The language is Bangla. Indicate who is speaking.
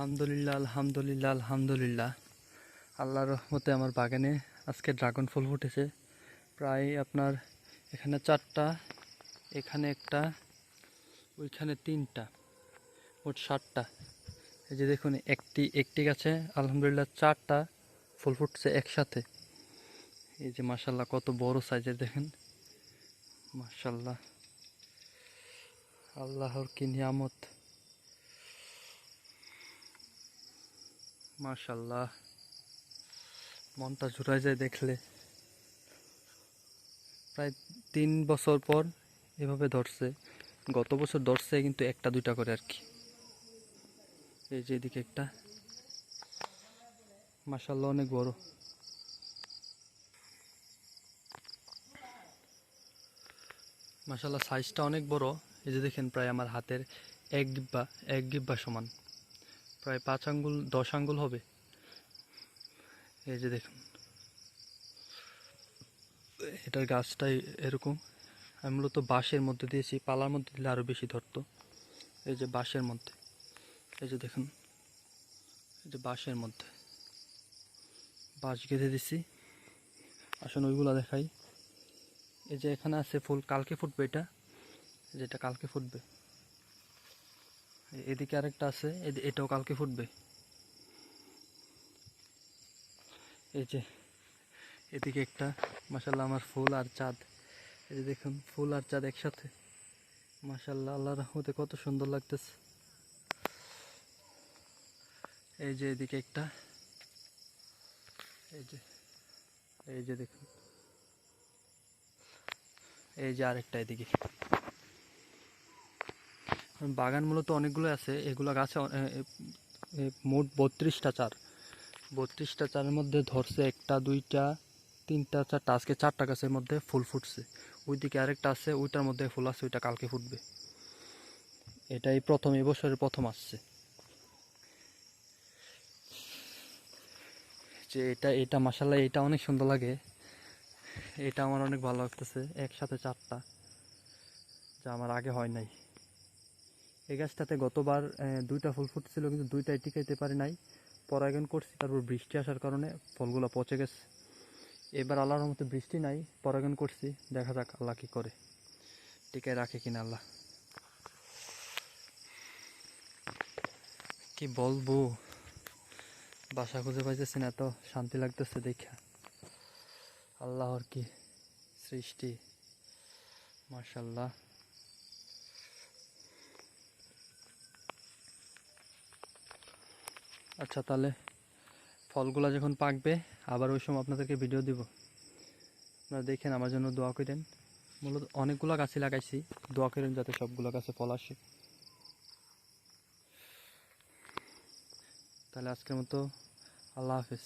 Speaker 1: আলহামদুলিল্লাহ আলহামদুলিল্লাহ আলহামদুলিল্লাহ। আল্লাহর রহমতে আমার বাগানে আজকে ড্রাগন ফুল ফুটেছে। প্রায় আপনার এখানে চারটা, এখানে একটা, ওইখানে তিনটা, মোট সাতটা। এই যে দেখুন, একটি একটি গাছে আলহামদুলিল্লাহ চারটা ফুল ফুটছে একসাথে। এই যে মাসাল্লাহ কত বড় সাইজের দেখেন। মাসাল্লাহ আল্লাহর কি নিয়ামত। মাশাল্লাহ মনটা জুড়ায় যায় দেখলে। প্রায় তিন বছর পর এভাবে ধরছে। গত বছর ধরছে, কিন্তু একটা, দুইটা করে আর কি। এই যে এদিকে একটা। মাশাল্লাহ অনেক বড়। মাশাল্লাহ সাইজটা অনেক বড়। এই যে দেখেন, প্রায় আমার হাতের এক গিব্বা এক গিব্বা সমান। প্রায় পাঁচ আঙ্গুল, দশ আঙ্গুল হবে। এই যে দেখুন। এটার গাছটাই এরকম। আমি মূলত বাঁশের মধ্যে দিয়েছি, পালার মধ্যে দিলে আরও বেশি ধরতো। এই যে বাঁশের মধ্যে। এই যে দেখুন। এই যে বাঁশের মধ্যে। বাঁশ গেঁথে দিছি। আসলে ওইগুলো দেখাই। এই যে এখানে আছে ফুল, কালকে ফুটবে এটা। যেটা কালকে ফুটবে। এদিকে আরেকটা আছে এটাও কালকে ফুটবে। এই যে, এদিকে একটা মাসাল্লাহ আমার ফুল আর চাঁদ। এই যে দেখুন, ফুল আর চাঁদ একসাথে। মাসাল্লাহ আল্লাহ রহমতে কত সুন্দর লাগতেছে। এই যে এদিকে একটা। এই যে এই যে দেখুন। এই যে আরেকটা এদিকে। বাগান মূলত অনেকগুলো আছে, এগুলো গাছে মোট বত্রিশটা চার। বত্রিশটা চারের মধ্যে ধরছে একটা, দুইটা, তিনটা, চারটা, আজকে চারটা গাছের মধ্যে ফুল ফুটছে। ওইদিকে আরেকটা আছে, ওইটার মধ্যে ফুল আছে, ওইটা কালকে ফুটবে। এটাই প্রথম এবছরের প্রথম আসছে। যে এটা এটা মাসাল্লাহ এটা অনেক সুন্দর লাগে। এটা আমার অনেক ভালো লাগতেছে, একসাথে চারটা। যা আমার আগে হয় নাই। এই গাছটাতে গতবার দুইটা ফুল ফুটছিল, কিন্তু দুইটাই টিকাইতে পারি নাই। পরাগায়ন করছি, তারপর বৃষ্টি আসার কারণে ফলগুলো পচে গেছে। এবার আল্লাহর মতো বৃষ্টি নাই, পরাগায়ন করছি, দেখা যাক আল্লাহ কি করে। টিকায় রাখে কিনা আল্লাহ। কি বলব? বাসা খুঁজে পাইতেছি না এত শান্তি লাগতেছে দেখা। আল্লাহর কি সৃষ্টি? মার্শাল্লাহ আচ্ছা তাহলে ফলগুলা যখন পাকবে, আবার ওই সময় আপনাদেরকে ভিডিও দিব। আপনারা দেখেন, আমার জন্য দোয়া করেন। মূলত অনেকগুলো গাছই লাগাইছি, দোয়া করেন যাতে সবগুলো গাছে ফল আসে। তাহলে আজকের মতো আল্লাহ হাফিজ।